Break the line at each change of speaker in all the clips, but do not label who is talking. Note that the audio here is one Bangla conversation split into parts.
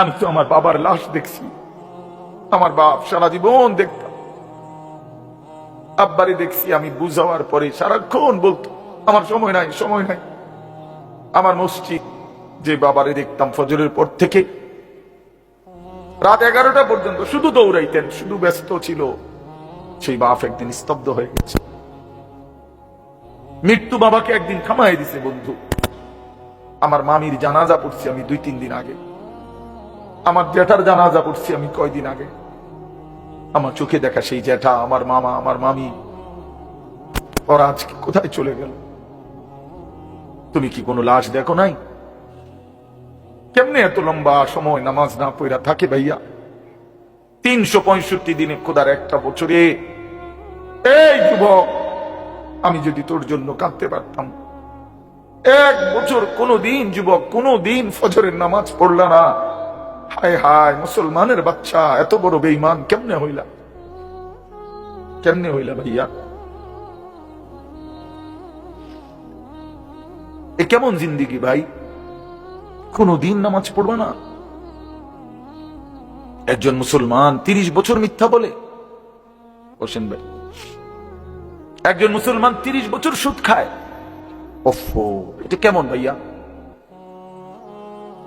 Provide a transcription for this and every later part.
আমি তো আমার বাবার লাশ দেখছি। আমার বাপ সারা জীবন দেখতাম আব্বারে দেখছি, আমি বুঝাওয়ার পরে সারাক্ষণ বলতো, আমার সময় নাই সময় নাই। আমার মসজিদ যে বাবারে দেখতাম ফজরের পর থেকে, রাত এগারোটা পর্যন্ত শুধু দৌড়াইতেন, শুধু ব্যস্ত ছিল। সেই বাপ একদিন স্তব্ধ হয়ে গেছে। মৃত্যু বাবাকে একদিন থামাই দিছে বন্ধু। আমার মামির জানাজা পড়ছি আমি দুই তিন দিন আগে। আমার জ্যাঠার জানাজা পড়ছি আমি কয়দিন আগে। আমার চোখে দেখা সেই জ্যাঠা আমার মামা, আমার মামি। ওরা আজকে কোথায় চলে গেল? তুমি কি কোনো লাশ দেখো নাই? কেমনে এত লম্বা সময় নামাজ না পড়া থাকে ভাইয়া? তিনশো পঁয়ষট্টি দিনে খোদার একটা বছরে। এই যুবক, আমি যদি তোর জন্য কাঁদতে পারতাম। এক বছর কোনো দিন যুবক কোনো দিন ফজরের নামাজ পড়লা না। হায় হায়, মুসলমানের বাচ্চা, এত বড় বেইমান কেমনে হইলা? কেমনে হইলা ভাইয়া? এ কেমন জিন্দিগি ভাই? কোনো দিন নামাজ পড়বে না? একজন মুসলমান তিরিশ বছর মিথ্যা বলে? হোসেন ভাই। একজন মুসলমান তিরিশ বছর সুদ খায়? ওফো, এটা কেমন ভাইয়া?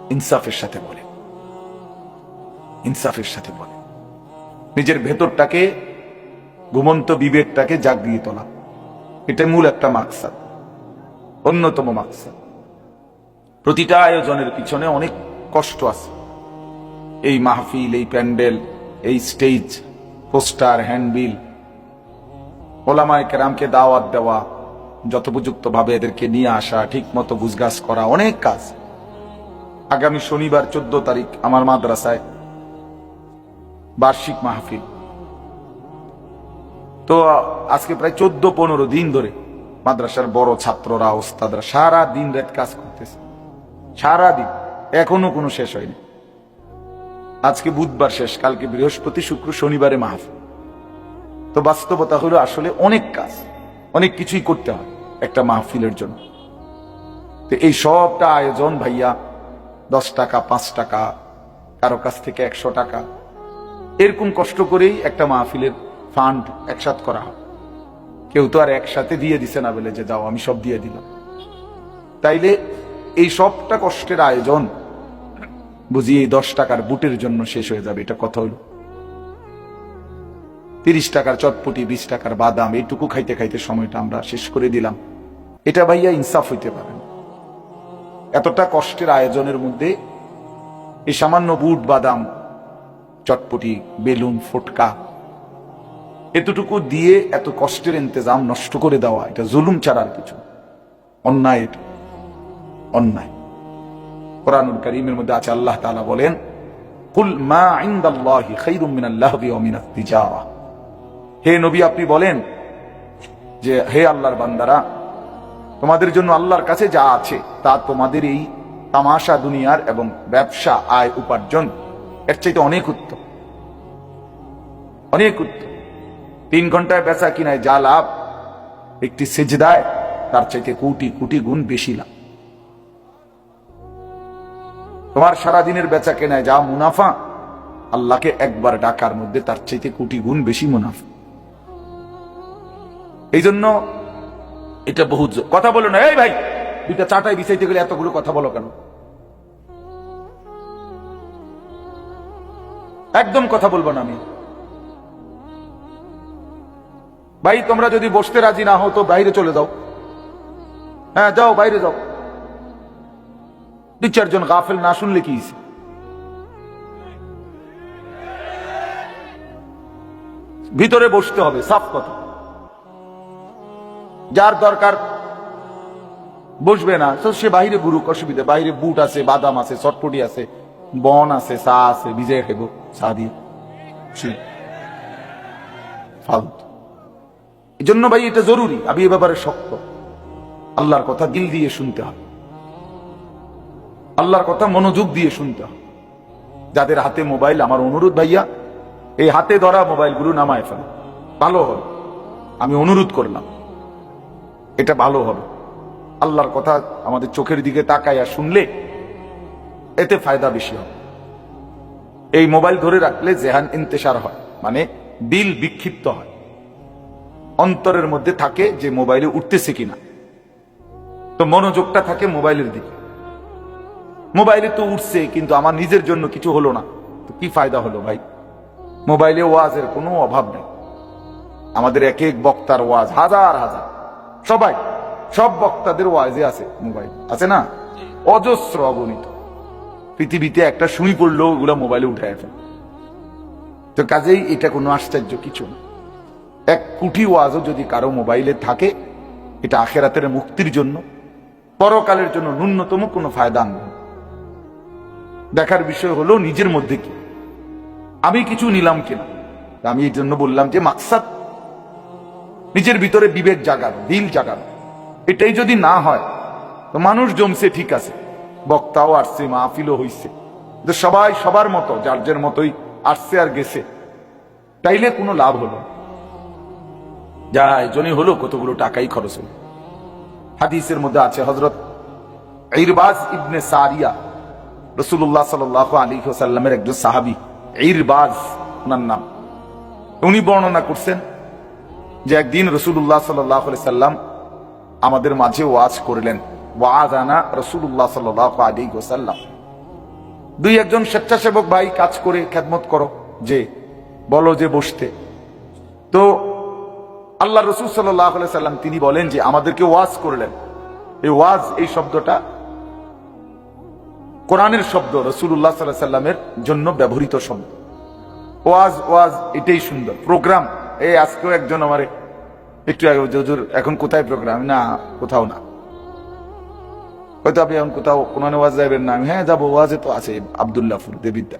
ইনসাফের সাথে বলে। ইনসাফের সাথে বলে। নিজের ভেতরটাকে, ঘুমন্ত বিবেকটাকে জাগিয়ে তোলা। এটা মূল একটা মাকসাদ, অন্যতম মাকসাদ। প্রতিটা আয়োজনের পিছনে অনেক কষ্ট আছে। এই মাহফিল, এই প্যান্ডেল, এই স্টেজ, পোস্টার, হ্যান্ডবিল, ওলামায় কেরামকে দাওয়াত দেওয়া যথোপযুক্ত ভাবে এদেরকে নিয়ে আসা ঠিক মতো গুজগাছ করা, অনেক কাজ। আগামী শনিবার চোদ্দ তারিখ আমার মাদ্রাসায় বার্ষিক মাহফিল। তো আজকে প্রায় চোদ্দ, পনেরো দিন ধরে মাদ্রাসার বড় ছাত্ররা, ওস্তাদরা সারা দিন রাত কাজ করতেছে। সারা দিন। এখনও কোনো শেষ হয়নি। আজকে বুধবার শেষ, কালকে বৃহস্পতি, শুক্র, শনিবারে মাহফিল। তো বাস্তবতা হলো আসলে অনেক কাজ, অনেক কিছুই করতে হয় একটা মাহফিলের জন্য। তো এই সবটা আয়োজন ভাইয়া দশ টাকা, পাঁচ টাকা, কারও কাছ থেকে একশো টাকা এরকম কষ্ট করেই একটা মাহফিলের ফান্ড একসাথ করা হয়। কেউ তো আর একসাথে দিয়ে দিছে না বলে যে যাও আমি সব দিয়ে দিলাম। তাইলে এই সবটা কষ্টের আয়োজন। বুঝি এই দশ টাকার বুটের জন্য শেষ হয়ে যাবে, এটা কথা হলো। তিরিশ টাকার চটপটি, বিশ টাকার বাদাম, এইটুকু খাইতে খাইতে সময়টা আমরা শেষ করে দিলাম। এটা ভাইয়া ইনসাফ হইতে পারে না। এতটা কষ্টের আয়োজনের মধ্যে এই সামান্য বুট, বাদাম চটপটি, বেলুন, ফটকা। এতটুকু দিয়ে এত কষ্টের ইন্তজাম নষ্ট করে দেওয়া, এটা জুলুম ছাড়ার কিছু অন্যায় অন্যায়। কোরআনুল করিমের মধ্যে আছে, আল্লাহ তাআলা বলেন, কুল মা ইনদাল্লাহি খাইরুম মিনাল লাহবি ওয়া মিনাত তিজারা হে নবী, আপনি বলেন যে, হে আল্লাহর বান্দারা, তোমাদের জন্য আল্লাহর কাছে যা আছে, তা তোমাদের এই তামাশা দুনিয়ার এবং ব্যবসা, আয়, উপার্জন এর চাইতে অনেক উত্তম। অনেক উত্তম। তিন ঘন্টায় বেচা কিনায় যা লাভ, একটি সেজদায় তার চাইতে কোটি কোটি গুণ বেশি লাভ। তোমার সারা দিনের বেচা কেনায় যা মুনাফা, আল্লাহকে একবার ডাকার মধ্যে তার চাইতে কোটি গুণ বেশি মুনাফা। এই জন্য এটা বহুত কথা বলো না, এই ভাই, দুইটা চাটাই বিছাইতে গেলে এতগুলো কথা বলো কেন? একদম কথা বলব না আমি। ভাই, তোমরা যদি বসতে রাজি না হও, তো বাইরে চলে যাও। হ্যাঁ যাও, বাইরে যাও। দুই চারজন গাফেল না শুনলে কি ভিতরে বসতে হবে, সাফ কথা। যার দরকার, বসবে না। তো সে বাইরে গুরুক অসুবিধা। বাইরে বুট আছে, বাদাম আছে চটপটি আছে। বন আছে, চা আছে ভিজে খেব চা দিয়ে। এই জন্য ভাই এটা জরুরি আমি এ ব্যাপারে শক্ত। আল্লাহর কথা দিল দিয়ে শুনতে হবে। আল্লাহর কথা মনোযোগ দিয়ে শুনতে হবে। যাদের হাতে মোবাইল, আমার অনুরোধ ভাইয়া, এই হাতে ধরা মোবাইলগুলো নামায় ফেলো। ভালো হবে। আমি অনুরোধ করলাম। এটা ভালো হবে। আল্লাহর কথা আমাদের চোখের দিকে তাকাইয়া শুনলে এতে ফায়দা বেশি হবে। এই মোবাইল ধরে রাখলে জেহান ইন্তেশার হয় মানে দিল বিক্ষিপ্ত হয়। অন্তরের মধ্যে থাকে যে মোবাইলে উঠতেছে কিনা। তো মনোযোগটা থাকে মোবাইলের দিকে। মোবাইলে তো উঠছে কিন্তু আমার নিজের জন্য কিছু হলো না। তো কি ফায়দা হলো ভাই? মোবাইলে ওয়াজের কোনো অভাব নেই। আমাদের এক এক বক্তার ওয়াজ হাজার হাজার। সবাই সব বক্তাদের ওয়াজে আছে মোবাইল। আছে না? অজস্র অগণিত। পৃথিবীতে একটা শুই পড়লেও ওগুলো মোবাইলে উঠে ফেলে। তো কাজেই এটা কোনো আশ্চর্য কিছু না। এক কুটি ওয়াজও যদি কারও মোবাইলে থাকে, এটা আখেরাতের মুক্তির জন্য, পরকালের জন্য ন্যূনতম কোনো ফায়দা আনবে দেখার বিষয় হলো নিজের মধ্যে কি? আমি কিছু নিলাম কিনা? আমি এই জন্য বললাম যে মাকসাদ, নিজের ভিতরে বিবেক জাগানো, দিল জাগানো। এটাই যদি না হয়, তো মানুষ জমছে ঠিক আছে। বক্তাও আসছে, মাহফিলও হইছে। কিন্তু সবাই সবার মতো, যার মতোই আসছে আর গেছে। তাইলে কোনো লাভ হলো। যা এজনই হলো, কতগুলো টাকাই খরচ হলো। হাদিসের মধ্যে আছে হজরত ইরবাজ ইবনে সারিয়া রসুল্লাহ সাল আলী সাল্লামের একজন সাহাবি, ইরবাজ ওনার নাম। উনি বর্ণনা করছেন যে একদিন রসুল্লাহ সাল্লাহ সাল্লাম আমাদের মাঝে ওয়াজ করলেন। ওয়াজ আনা রসুল্লাহ সাল্লাহ আলী সাল্লাম দুই একজন স্বেচ্ছাসেবক ভাই কাজ করে খেদমত করো, যে, বলো যে বসতে। তো আল্লাহ রসুল সাল্লাহ সাল্লাম তিনি বলেন যে, আমাদেরকে ওয়াজ করলেন। এই ওয়াজ, এই শব্দটা কোরআনের শব্দ রসুল্লাহ সাল্লাহ সাল্লামের জন্য ব্যবহৃত শব্দ। ওয়াজ ওয়াজ, এটাই সুন্দর। প্রোগ্রাম, এই আজকেও একজন আমার, একটু এখন কোথায় প্রোগ্রাম? না, কোথাও না। হয়তো আপনি এখন কোথাও কোন ওয়াজ যাবেন না। আমি হ্যাঁ যাব, ওয়াজে তো আছে, আবদুল্লাহ আবদুল্লাহপুর দেবিদ্যার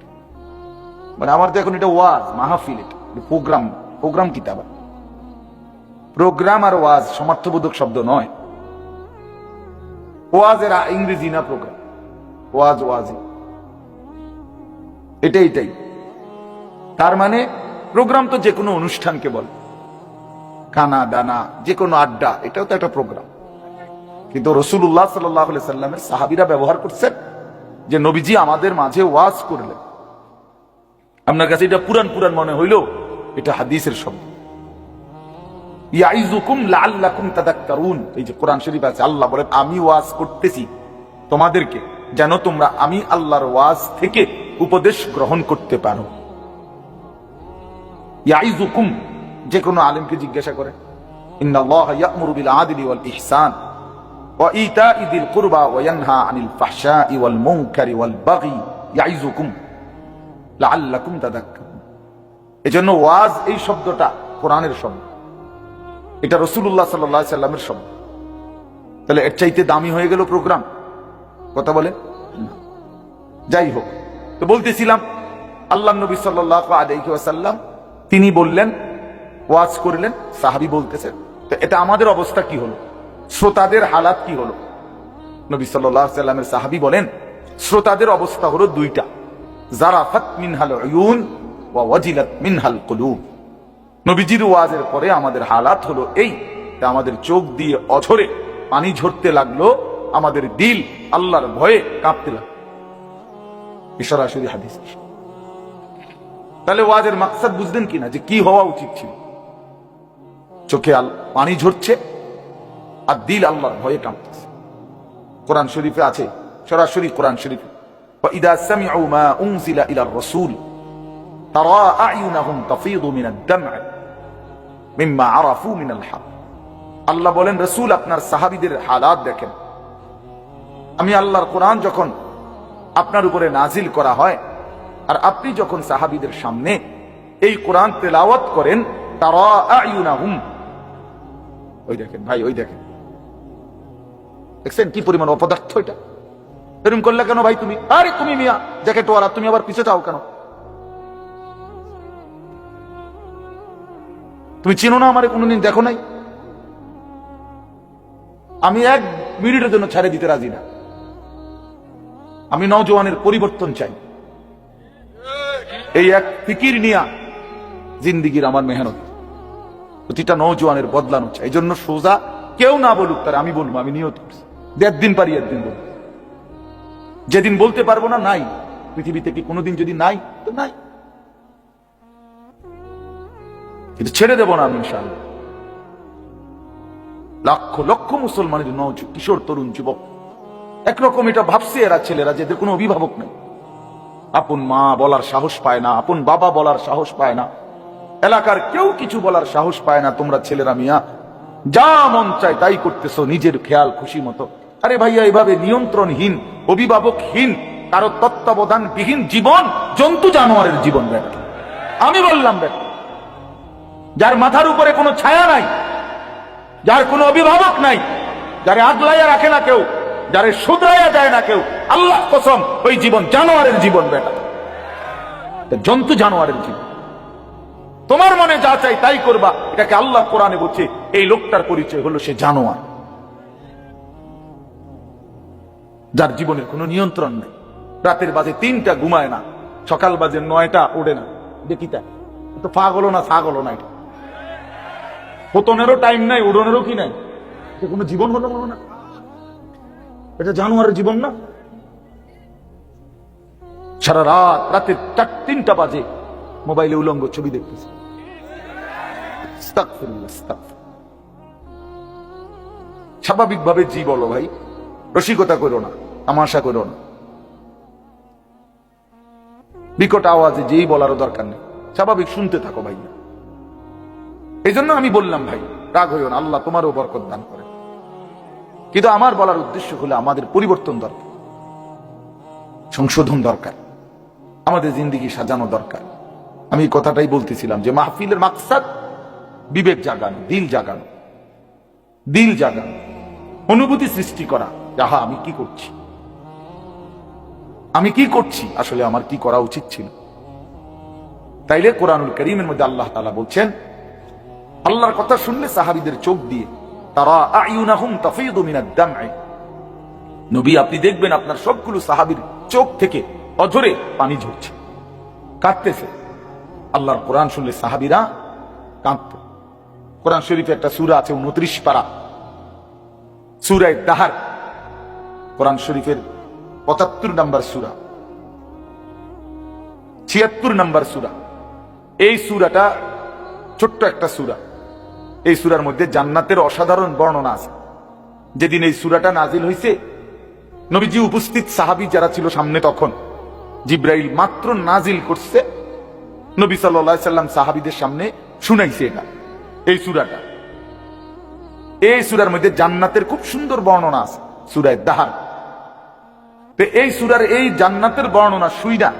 মানে আমার তো এখন এটা ওয়াজ, মাহফিল এটা প্রোগ্রাম প্রোগ্রাম কিতাব। প্রোগ্রাম আর ওয়াজ সমার্থবোধক শব্দ নয়। ওয়াজ এরা ইংরেজি না প্রোগ্রাম। ওয়াজ ওয়াজি। এটাই এটাই। তার মানে প্রোগ্রাম তো যে কোনো অনুষ্ঠানকে বলে। কানা দানা যে কোনো আড্ডা, এটাও তো একটা প্রোগ্রাম। কিন্তু রসুল্লাহ সাল্লাহ সাল্লামের সাহাবিরা ব্যবহার করছেন যে নবীজি আমাদের মাঝে ওয়াজ করলেন। আপনার কাছে এটা পুরান পুরান মনে হইল? এটা হাদিসের শব্দ। আমি ওয়াজ করতেছি তোমাদেরকে, যেন তোমরা আমি আল্লাহর ওয়াজ থেকে উপদেশ গ্রহণ করতে পারো। যে কোনো আলেমকে জিজ্ঞাসা করে ইহসান। ওয়া ইয়ানহা আনিল ফাহশাই ওয়াল মুনকারি ওয়াল বাগি ইয়াইজুকুম লাআল্লাকুম তাদাক্কারুন। এজন্য ওয়াজ এই শব্দটা কোরআনের শব্দ। এটা রসুল্লাহ সাল্লাহ সাল্লামের শব্দ। তাহলে এর চাইতে দামি হয়ে গেল প্রোগ্রাম। কথা বলে যাই হোক, তো বলতেছিলাম, আল্লাহ নবী সাল্লাহ আলাইসাল্লাম তিনি বললেন, ওয়াজ করলেন, সাহাবি বলতেছেন। তো এটা আমাদের অবস্থা কি হলো? শ্রোতাদের হালাত কি হলো? নবী সাল্লাহ সাল্লামের সাহাবি বলেন, শ্রোতাদের অবস্থা হলো দুইটা। মিনহাল ওয়াজিলাত মিনহাল নবীজির ওয়াজের পরে আমাদের হালাত হলো এই আমাদের চোখ দিয়ে পানি ঝরতে লাগল, আমাদের দিল আল্লাহর ভয়ে কাঁপতে লাগল। হাদিস। তাহলে ওয়াজের মাকসাদ বুঝলেন কিনা যে কি হওয়া উচিত ছিল? চোখে পানি ঝরছে আর দিল আল্লাহর ভয়ে কাঁপতেছে কোরআন শরীফে আছে সরাসরি কোরআন শরীফে وإذا سمعوا ما أنزل إلى الرسول ترى أعينهم تفيض من الدمع মিম্মা আরাফু মিনাল হক আল্লাহ বলেন রসুল আপনার সাহাবিদের হালাত দেখেন আমি আল্লাহর কোরআন যখন আপনার উপরে নাজিল করা হয় আর আপনি যখন সাহাবিদের সামনে এই কোরআন তেলাওয়াত করেন তারা আয়ুনাহুম ওই দেখেন ভাই ওই দেখেন দেখছেন কি পরিমাণ অপদার্থ এটা? এরকম করলে কেন ভাই তুমি? আরে তুমি মিয়া, জ্যাকেট ওয়ালা, তুমি আবার পিছে চাও কেন? তুমি চিনো না আমারে কোনোদিন, দেখো নাই? আমি এক মিনিটের জন্য ছেড়ে দিতে রাজি না। আমি নওজওয়ানের পরিবর্তন চাই। এই এক ফিকির নিয়া জিন্দিগির আমার মেহনত। প্রতিটা নৌজওয়ানের বদলানো চাই। এই জন্য সোজা কেউ না বলুক তার, আমি বলব, আমি নিয়ত করছি। দেড় দিন পারি, একদিন বলব যেদিন বলতে পারব না, নাই। পৃথিবীতে কি কোনোদিন যদি নাই, তো নাই। কিন্তু ছেড়ে দেব না আমি, ইনশাআল্লাহ। লক্ষ লক্ষ মুসলমানের নজ কিশোর, তরুণ, যুবক। একরকম এটা ভাবছে এরা ছেলেরা যে কোনো অভিভাবক নেই। আপন মা বলার সাহস পায় না, আপন বাবা বলার সাহস পায় না। এলাকার কেউ কিছু বলার সাহস পায় না, তোমরা ছেলেরা মিয়া। যা মন চায় তাই করতেছো, নিজের খেয়াল, খুশি মতো। আরে ভাইয়া, এভাবে নিয়ন্ত্রণহীন, অভিভাবকহীন, কারও তত্ত্বাবধানবিহীন জীবন, জন্তু জানোয়ারের জীবন বেটা আমি বললাম বেটা যার মাথার উপরে কোনো ছায়া নাই, যার কোনো অভিভাবক নাই, যারে আগলাইয়া রাখে না কেউ, যারে শুধরাইয়া যায় না কেউ, আল্লাহ কসম, ওই জীবন জানোয়ারের জীবন বেটা জন্তু জানোয়ারের জীবন। তোমার মনে যা চাই তাই করবা, এটাকে আল্লাহ কোরআনে বলছে, এই লোকটার পরিচয় হলো সে জানোয়ার। যার জীবনের কোনো নিয়ন্ত্রণ নেই। রাতের বাজে তিনটা ঘুমায় না, সকাল বাজে নয়টা ওড়ে না। দেখি তা তো পাগলো না ছাগলো না এটা। পতনেরও টাইম নাই, উড়নেরও কি নাই? কোনো জীবন হলো বলো না। এটা জানোয়ারের জীবন না? সারা রাত, রাতে চার, তিনটা বাজে মোবাইলে উলঙ্গ ছবি দেখতেছে। স্বাভাবিকভাবে জি বলো ভাই, রসিকতা করো না। তামাশা করো না। বিকট আওয়াজে যেই বলারও দরকার নেই। স্বাভাবিক শুনতে থাকো ভাই এই জন্য আমি বললাম, ভাই, রাগ হইও না, আল্লাহ তোমারও বরকত দান করে। কিন্তু আমার বলার উদ্দেশ্য হলো আমাদের পরিবর্তন দরকার। সংশোধন দরকার। আমাদের জিন্দিগি সাজানো দরকার। আমি কথাটাই বলতেছিলাম যে মাহফিলের মাকসাদ বিবেক জাগানো, দিল জাগানো। দিল জাগানো। অনুভূতি সৃষ্টি করা। যাহা আমি কি করছি? আমি কি করছি? আসলে আমার কি করা উচিত ছিল? তাইলে কোরআনুল করিমের মধ্যে আল্লাহ তালা বলছেন, আল্লাহর কথা শুনলে সাহাবিদের চোখ দিয়ে, তারা আইউনাহুম তাফিদু মিনাদ দাম'i। নবী, আপনি দেখবেন আপনার সবগুলো সাহাবীর চোখ থেকে অঝরে পানি ঝরছে। কাঁদতেছে। আল্লাহর কোরআন শুনলে সাহাবীরা কাঁদত। কোরআন শরীফে একটা সূরা আছে উনত্রিশ পারা। সূরায় দাহার। কোরআন শরীফের পঁচাত্তর নাম্বার সুরা। ছিয়াত্তর নাম্বার সুরা। এই সুরাটা ছোট্ট একটা সুরা। এই সূরার মধ্যে জান্নাতের অসাধারণ বর্ণনা আছে। যেদিন এই সুরাটা নাজিল হয়েছে নবীজি উপস্থিত সাহাবী যারা ছিল সামনে তখন, জিব্রাইল মাত্র নাজিল করছে, নবী সাল্লাহ সাল্লাম সাহাবীদের সামনে শুনাইছে এটা, এই সুরাটা। এই সুরার মধ্যে জান্নাতের খুব সুন্দর বর্ণনা আছে, সূরায় দাহার। এই সূরার এই জান্নাতের বর্ণনা শুইনা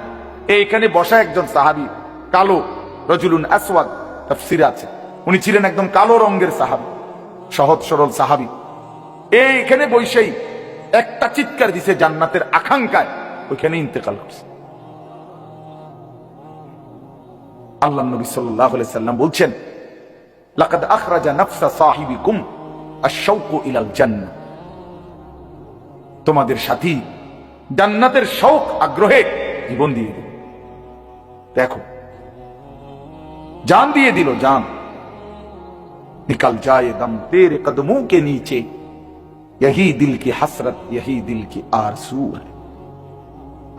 এইখানে বসা একজন সাহাবী, কালো রজুলুন আসওয়াদ, তাফসিরে আছে। উনি ছিলেন একদম কালো রঙের সাহাবী, সহজ সরল সাহাবী। এইখানে বৈশাই একটা চিৎকার দিছে জান্নাতের আকাঙ্ক্ষায়, ওইখানে ইন্তেকাল করছে। আল্লাহ নবী আলাইহি সাল্লাম বলছেন, লাকাদ আখরাজা নাফসা সাহিবিকুম আশ-শাওকু ইলাল জান্নাহ। তোমাদের সাথী জান্নাতের শৌক আগ্রহে জীবন দিয়ে দিল দেখো জান দিয়ে দিল জান निकल जाए दम तेरे कदमों के नीचे यही दिल की हसरत यही दिल की आरसू है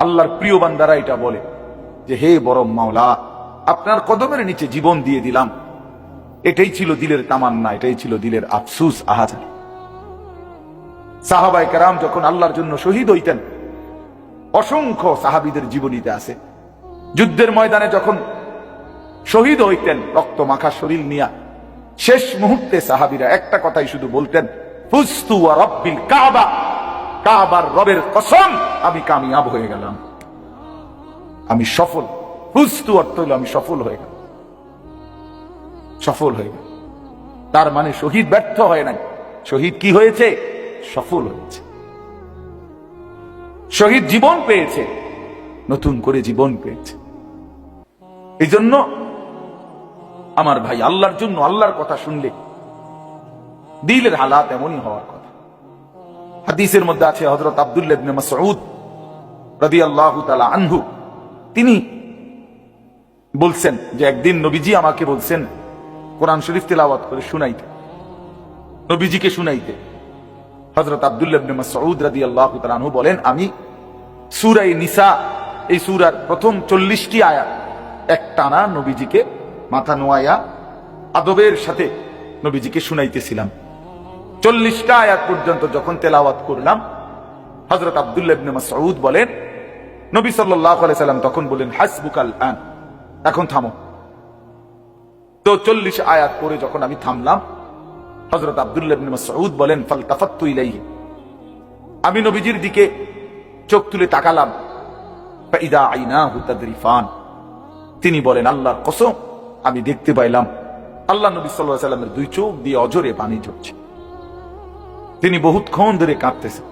আল্লাহর প্রিয় বান্দারা এটা বলে যে হে বড় মাওলা আপনার কদমের নিচে জীবন দিয়ে দিলাম এটাই ছিল দিলের তামান্না এটাই ছিল দিলের আফসুস আহাজারি সাহাবাই কারাম যখন আল্লাহর জন্য শহীদ হইতেন অসংখ্য সাহাবিদের জীবনীতে আছে। যুদ্ধের ময়দানে যখন শহীদ হইতেন, রক্ত মাখা শরীর নিয়া, শেষ মুহূর্তে সাহাবিরা একটা কথাই শুধু বলতেন কাবার রবের কসম, আমি কামিয়াব হয়ে গেলাম। আমি সফল। ফুস্তু অর্থ হলো আমি সফল হয়ে গেলাম। সফল হয়ে গেল তার মানে শহীদ ব্যর্থ হয় নাই। শহীদ কি হয়েছে? সফল হয়েছে। শহীদ জীবন পেয়েছে, নতুন করে জীবন পেয়েছে। এই জন্য আমার ভাই আল্লাহর জন্য আল্লাহর কথা শুনলে দিলের হালাত এমনই হওয়ার কথা। হাদিসের মধ্যে আছে হজরত আব্দুল্লাহ তাআলা আনহু। তিনি বলছেন যে একদিন নবীজি আমাকে বলছেন, কোরআন শরীফ তেলাওয়াত করে শুনাইতে, নবীজিকে শুনাইতে। হযরত আব্দুল্লাহ বলেন, আমি সূরা নিসা, এই সুরার প্রথম চল্লিশটি আয়াত এক টানা নবীজিকে মাথা নোয়াইয়া আদবের সাথে নবীজিকে শুনাইতেছিলাম। চল্লিশটা আয়াত পর্যন্ত যখন তেলাওয়াত করলাম হজরত আবদুল্লাহ ইবনে মাসউদ বলেন, নবী সাল্লাম তখন বলেন হাসবুকাল আন, এখন থামো। তো চল্লিশ আয়াত পরে যখন আমি থামলাম হজরত আবদুল্লাহ ইবনে মাসউদ বলেন ফালতাফাত্তু ইলাইহি। আমি নবীজির দিকে চোখ তুলে তাকালাম। ফাইদা আইনাহু তাদরিফান। তিনি বলেন, আল্লাহর কসম, আমি দেখতে পাইলাম, আল্লাহ নবী সাল্লাল্লাহু সাল্লামের দুই চোখ দিয়ে অজরে পানি ঝরছে। তিনি বহুতক্ষণ ধরে কাঁদতেছেন।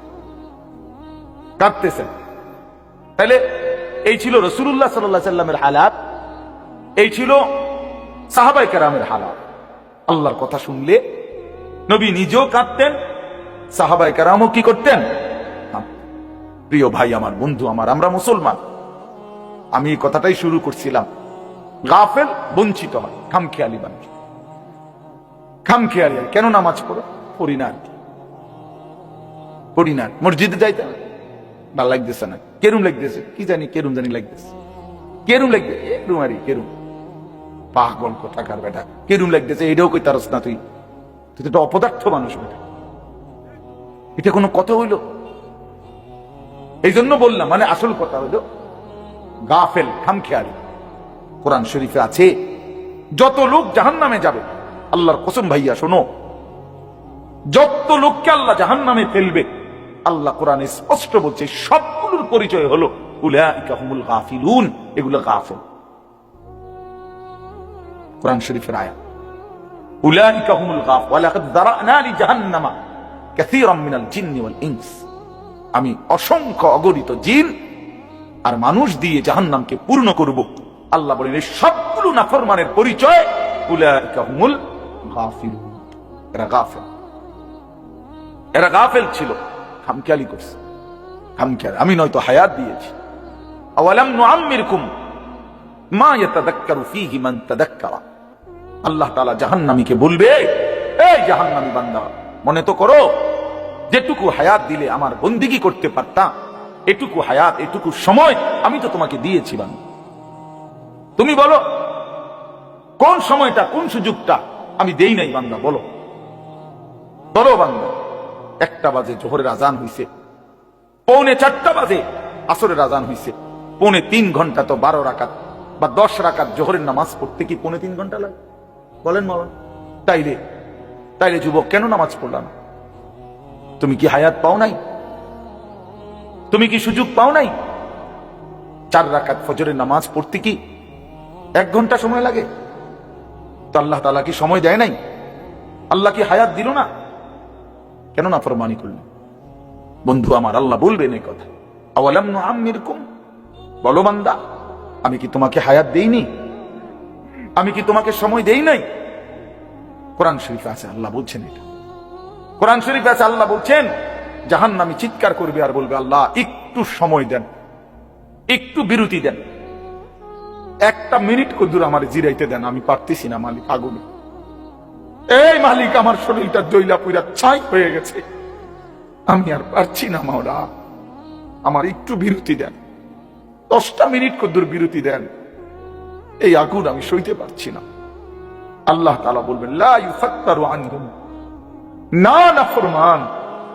কাঁদতেছেন। তাহলে এই ছিল রসুল্লাহ সাল্লাহ সাল্লামের হালাত। এই ছিল সাহাবাই কেরামের হালাত। আল্লাহর কথা শুনলে নবী নিজেও কাঁদতেন। সাহাবাই কারামও কি করতেন? প্রিয় ভাই, আমার বন্ধু, আমার, আমরা মুসলমান। আমি এই কথাটাই শুরু করছিলাম। গাফেল, বঞ্চিত হয়। খামখেয়ালি বাঞ্চিত খামখেয়ালি। কেন নামাজ পড়ো। পড়ি না মসজিদে যাইতে না লাগতেছে না। কেরুম লাগতেছে। কি জানি কেরুম জানি লাগতেছে। কেরুম লাগবে কেরুম আরি কেরুম। পাগল কোথাকার বেটা। কেরুম লাগতেছে। এটাও কই তারস না তুই। তুই তো একটা অপদার্থ মানুষ এটা কোনো কথা হইল? এই জন্য বললাম মানে আসল কথা হইল, গাফেল, খামখেয়ালি। কোরআন শরীফে আছে, যত লোক জাহান নামে যাবে, আল্লাহর কসম ভাইয়া, শোনো, যত লোককে আল্লাহ জাহান নামে ফেলবে, আল্লাহ কোরআনে স্পষ্ট বলছে, সবগুলোর পরিচয় হলো গাফিলুন, এগুলো গাফেল। কোরআন শরীফের আয়াত। গাফ, ওয়ালাকাদ দারানা লি জাহান্নামা কাসীরাম মিনাল জিন্নি ওয়াল ইনস। আমি অসংখ্য অগণিত জিন আর মানুষ দিয়ে জাহান্নামকে পূর্ণ করব। আল্লাহ বলেন, এই সবগুলো নাফরমানের পরিচয় উলাইকা হুমুল এরা গাফেল। এরা গাফেল ছিল। খামখেয়ালি করছে। খামখেয়াল। আমি নয়তো হায়াত দিয়েছি। আওয়ালাম নুআম্মিরকুম মা ইয়াতাদাক্কারু ফীহি মান তাদাক্কারা। আল্লাহ তাআলা জাহান্নামীকে বলবে, এই জাহান্নামী বান্দা, মনে তো করো, যেটুকু হায়াত দিলে আমার বন্দিগি করতে পারতাম এটুকু হায়াত, এটুকু সময় আমি তো তোমাকে দিয়েছি বান্দা তুমি বলো, কোন সময়টা, কোন সুযোগটা আমি দেই নাই বান্দা, বলো। বলো বান্দা, একটা বাজে জোহরের আজান হইছে, পৌনে চারটা বাজে আসরের আজান হইছে, পৌনে তিন ঘণ্টা তো বারো রাকাত বা দশ রাকাত জোহরের নামাজ পড়তে কি পৌনে তিন ঘণ্টা লাগে? বলেন মলান তাইলে তাইলে যুবক, কেন নামাজ পড়লাম? তুমি কি হায়াত পাও নাই? তুমি কি সুযোগ পাও নাই? চার রাকাত ফজরের নামাজ পড়তে কি এক ঘণ্টা সময় লাগে? তো আল্লাহ তালা কি সময় দেয় নাই? আল্লাহ কি হায়াত দিল না? কেন না ফরমানি করলেন? বন্ধু, আমার আল্লাহ বলবেন এই কথা। আওয়ালাম বলো বান্দা, আমি কি তোমাকে হায়াত দেইনি? আমি কি তোমাকে সময় দেই নাই? কোরআন শরীফে আছে, আল্লাহ বলছেন এটা। কোরআন শরীফে আছে, আল্লাহ বলছেন জাহান নামি চিৎকার করবে আর বলবে, আল্লাহ, একটু সময় দেন, একটু বিরতি দেন। একটা মিনিট কদ্দুর আমার জিরাইতে দেন, আমি পারতেছি না, মালিক আগুনে এই মালিক, আমার শরীরটা জৈলা পুইরা ছাই হয়ে গেছে। আমি আর পারছি না, মাওলা। আমার একটু বিরতি দেন। দশটা মিনিট কদ্দুর বিরতি দেন। এই আগুন আমি সইতে পারছি না। আল্লাহ তালা বলবেন আনহুম। না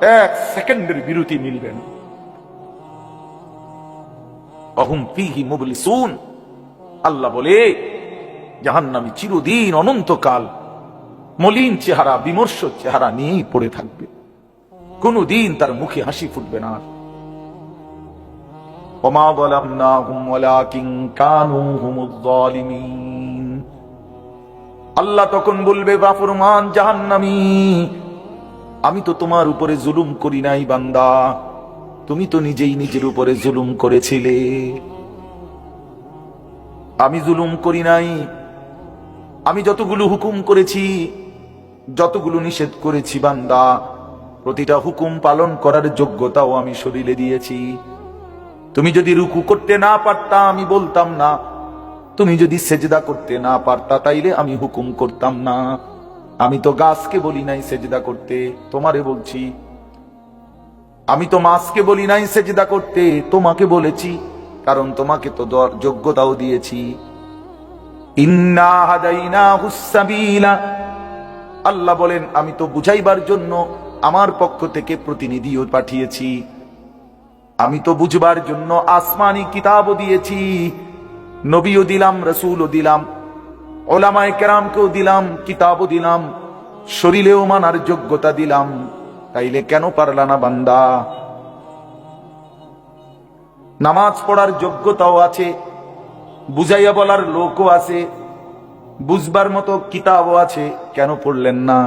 এক সেকেন্ডের বিরতি মিলবে না অহুম মুবলিসুন। আল্লাহ বলে, জাহান্নামী চিরদিন অনন্তকাল মলিন চেহারা, বিমর্ষ চেহারা নিয়েই পড়ে থাকবে। কোনদিন তার মুখে হাসি ফুটবে না আর। وما ظلمناهم ولكن كانوا هم الظالمين আল্লাহ তখন বলবে বাফরমান জাহান্নামী আমি তো তোমার উপরে জুলুম করি নাই বান্দা তুমি তো নিজেই নিজের উপরে জুলুম করেছিলে আমি জুলুম করি নাই আমি যতগুলো হুকুম করেছি যতগুলো নিষেধ করেছি বান্দা প্রতিটা হুকুম পালন করার যোগ্যতাও আমি শরীরে দিয়েছি তুমি যদি রুকু করতে না পারতা, আমি বলতাম না। তুমি যদি সেজদা করতে না পারতা, তাইলে আমি হুকুম করতাম না। আমি তো গাছকে বলি নাই সেজদা করতে, তোমারে বলছি। আমি তো মাছকে বলি নাই সেজদা করতে, তোমাকে বলেছি, কারণ তোমাকে তো যোগ্যতাও দিয়েছি। আল্লাহ বলেন, আমি তো বুঝাইবার জন্য আমার পক্ষ থেকে প্রতিনিধিও পাঠিয়েছি। আমি তো বুঝবার জন্য আসমানি কিতাবও দিয়েছি, নবীও দিলাম, রসুলও দিলাম, ওলামায় কেরামকেও দিলাম, কিতাবও দিলাম, শরীরেও মানার যোগ্যতা দিলাম, তাইলে কেন পারলা না বান্দা? নামাজ পড়ার যোগ্যতাও আছে, বুঝাইয়া বলার লোকও আছে, বুঝবার মতো কিতাবও আছে, কেন পড়লেন না?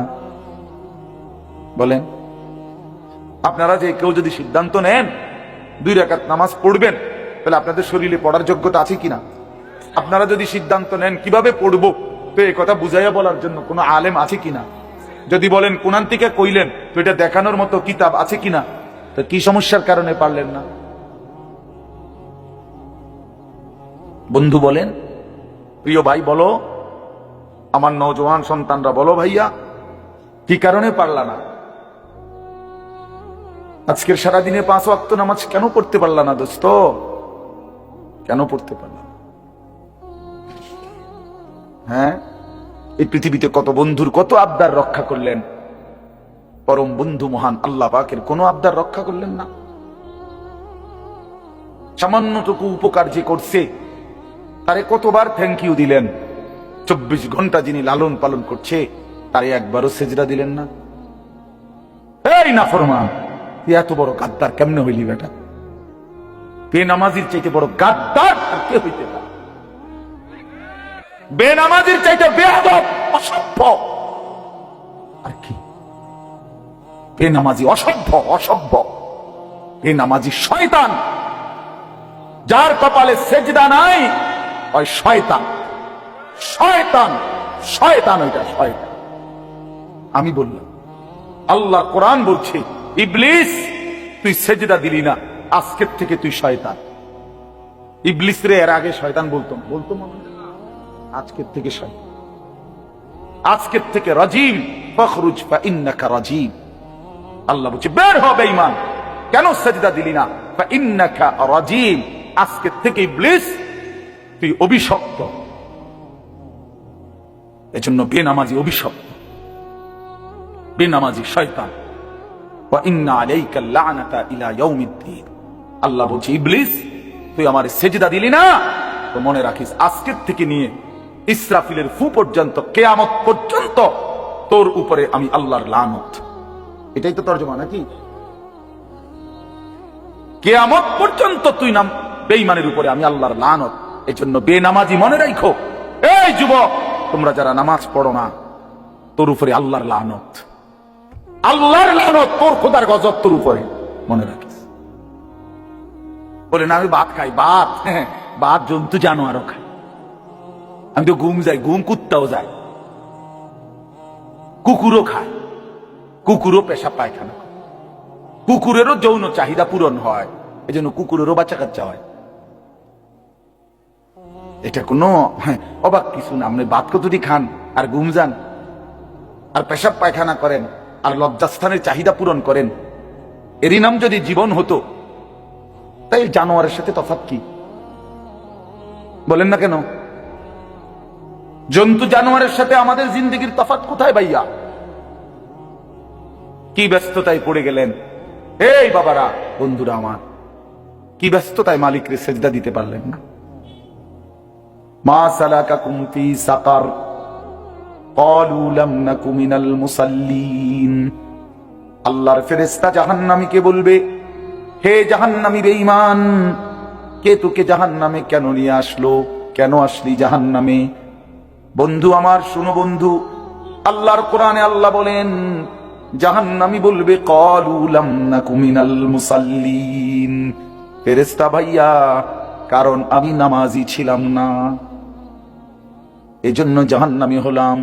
বলেন, আপনারা যে কেউ যদি সিদ্ধান্ত নেন দুই রেখাত নামাজ পড়বেন। তাহলে আপনাদের শরীরে পড়ার যোগ্যতা আছে কিনা? আপনারা যদি সিদ্ধান্ত নেন কীভাবে পড়ব, তো এই কথা বুঝাইয়া বলার জন্য কোনো আলেম আছে কিনা? যদি বলেন কোনান কইলেন তো এটা দেখানোর মতো কিতাব আছে কিনা? তো কি সমস্যার কারণে পারলেন না? বন্ধু বলেন, প্রিয় ভাই, বলো। আমার নজওয়ান সন্তানরা বলো ভাইয়া, কি কারণে পারলা না? আজকের সারাদিনে পাঁচ ওয়াক্ত নামাজ কেন পড়তে পারলা না দোস্ত? কেন পড়তে পারলা? না? হ্যাঁ? এই পৃথিবীতে কত বন্ধুর কত আবদার রক্ষা করলেন? পরম বন্ধু মহান আল্লাহ পাকের কোনো আবদার রক্ষা করলেন না। সামান্যটুকু উপকার যে করছে, তারে কতবার থ্যাংক ইউ দিলেন? চব্বিশ ঘণ্টা যিনি লালন পালন করছে, তারে একবারও সেজরা দিলেন না। এই না ফরমান তুই এত বড় গাদ্দার কেমনে হইলি বেটা? বেনামাজির চাইতে বড় গাদ্দার আর কে হইতে বেনামাজির চাইতে বেয়াদব, অসভ্য। আর কি? বেনামাজি অসভ্য অসভ্য। বেনামাজি শয়তান। যার কপালে সেজদা নাই, ওই শয়তান। শয়তান শয়তান ওইটা, শয়তান। আমি বললাম আল্লাহ কোরআন বলছে ইবলিস, তুই সেজদা দিলি না। আজকের থেকে তুই শয়তান। ইবলিস রে এর আগে শয়তান বলতো বলতো মনে? আজকের থেকে শয়তান। আজকের থেকে রাজিম। ফখরুজ ফা ইন্নাকা রাজিম। আল্লাহ বলছে, বের হবে ইমান কেন সেজদা দিলি না? ফা ইন্নাকা রাজিম। আজকের থেকে ইবলিস, তুই অভিশপ্ত। এজন্য বেনামাজি অভিশপ্ত। বেনামাজি শয়তান। আল্লাহ বলছে, ইবলিস, তুই আমার সেজদা দিলি না? তো মনে রাখিস, আজকের থেকে নিয়ে ইসরাফিলের ফু পর্যন্ত, কেয়ামত পর্যন্ত তোর উপরে আমি আল্লাহর লানত। এটাই তো তর্জমা নাকি? কেয়ামত পর্যন্ত তুই নাম বেইমানের উপরে আমি আল্লাহর লানত। এই জন্য বেনামাজি মনে রাখো এই যুবক, তোমরা যারা নামাজ পড়ো না, তোর উপরে আল্লাহর লানত। আল্লাহর লানত তোর খোদার গজব তোর উপরে, মনে রাখিস। বলে, না, আমি ভাত খাই, ভাত। ভাত জন্তু জানোয়ারও খাই আমি তো ঘুম যাই, ঘুম কুত্তাও যাই কুকুরও খায়। কুকুরও পেশা পায়খানা করে। কুকুরেরও যৌন চাহিদা পূরণ হয় এই জন্য কুকুরেরও বাচ্চা কাচ্চা হয়। এটা কোনো অবাক কিছু না। আপনি ভাত কতটি খান আর ঘুম যান আর পেশাব পায়খানা করেন? আর লজ্জাস্থানের চাহিদা পূরণ করেন। এরই নাম যদি জীবন হতো, তাই জানোয়ারের সাথে তফাৎ কি? বলেন না কেন? জন্তু জানোয়ারের সাথে আমাদের জিন্দগির তফাৎ কোথায় ভাইয়া? কি ব্যস্ততায় পড়ে গেলেন? এই বাবারা, বন্ধুরা আমার, কি ব্যস্ততায় মালিকরে সেজদা দিতে পারলেন না? মা সালাকাকুম ফি সাকার। قالوا لم نك من المصلين আল্লাহর ফেরেশতা জাহান্নামীকে বলবে হে জাহান্নামী বেঈমান কে তোকে জাহান্নামে কেন নিয়ে আসলো কেন আসলি জাহান্নামে বন্ধু আমার শুনো বন্ধু আল্লাহর কোরআনে আল্লাহ বলেন জাহান্নামী বলবে কলু লাম নাকু মিনাল মুসাল্লিন ফেরেশতা ভাইয়া কারণ আমি নামাজি ছিলাম না এজন্য জাহান্নামী হলাম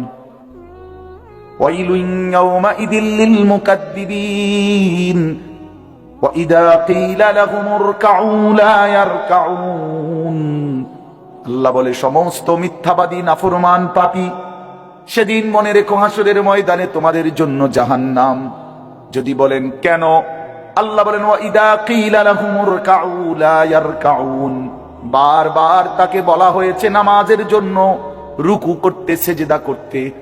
আল্লাহ বলে, সমস্ত মিথ্যাবাদী, নাফরমান পাপি, সেদিন মনে রেখো হাসরের ময়দানে তোমাদের জন্য জাহান্নাম। যদি বলেন কেন? আল্লাহ বলেন বারবার তাকে বলা হয়েছে নামাজের জন্য, রুকু করতে, সেজেদা করতে।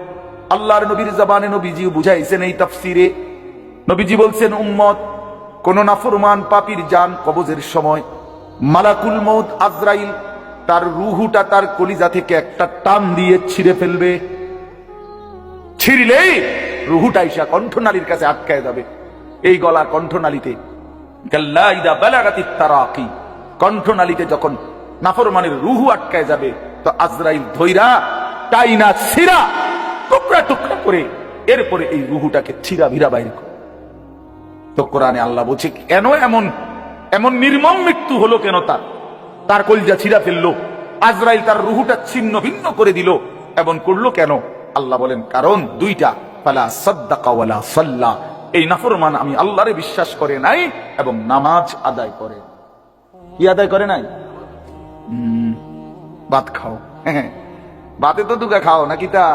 আল্লাহর নবীর জবানে নবীজি বুঝাইছেন এই তাফসিরে। নবীজি বলছেন, উম্মত, কোন নাফরমান পাপির জান কবজের সময়। মালাকুল মৌত আজরাইল, তার রুহুটা তার কলিজা থেকে একটা টান দিয়ে ছিঁড়ে ফেলবে। ছিঁড়লেই রুহুটা ইসা কণ্ঠনালীর কাছে আটকায় যাবে। এই গলা কণ্ঠনালীতে কণ্ঠনালীতে যখন নাফরমানের রুহু আটকায় যাবে, তো আজরাইল ধৈরা, টাইনা ছিরা টুকরা টুকরা করে এরপরে এই রুহুটাকে ছিরা ভিরা বাইরে করে। তো কোরআনে আল্লাহ বলছে, কেন এমন এমন নির্মম মৃত্যু হলো কেন তার? তার কলজা ছিঁড়া ফেলল। আজরাইল তার রুহুটা ছিন্ন ভিন্ন করে দিল। এমন করল কেন? আল্লাহ বলেন, কারণ দুইটা, ফালা সাদ্দাকা ওয়ালা সাল্লা। এই নাফরমান আমি আল্লাহরে বিশ্বাস করে নাই এবং নামাজ আদায় করে। কি আদায় করে নাই? ভাত খাও। হ্যাঁ ভাতে তো দুগা খাও, নাকি তা?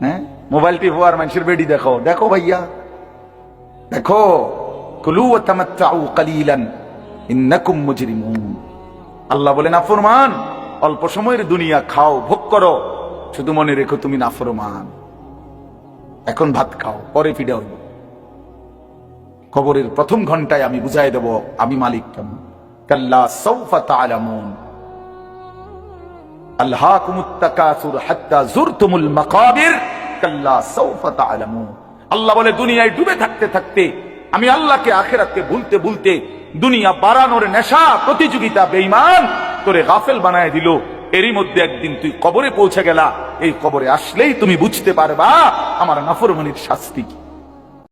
হ্যাঁ? মোবাইল টিপো আর মানুষের বেডি দেখো দেখো ভাইয়া। দেখো। কুলু তামাত্তাউ কালিলান। ইন্নাকুম মুজরিমুন। আল্লাহ বলেন নাফরমান অল্প সময়ের দুনিয়া খাও, ভোগ করো। শুধু মনে রেখো তুমি নাফরমান। এখন ভাত খাও, পরে ফিরে হইব। খবরের প্রথম ঘন্টায় আমি বুঝাই দেব, আমি মালিক কেমন। কাল্লা সৌফা তালামুন আল্লাহ বলে, দুনিয়ায় ডুবে থাকতে থাকতে, আমি আল্লাহকে আখেরাতকে ভুলতে ভুলতে দুনিয়া বাড়ানোর নেশা প্রতিযোগিতা বেঈমান তোরে গাফেল বানায় দিল। এরই মধ্যে একদিন তুই কবরে পৌঁছে গেলা। এই কবরে আসলেই তুমি বুঝতে পারবা আমার নাফরমানির শাস্তি কি।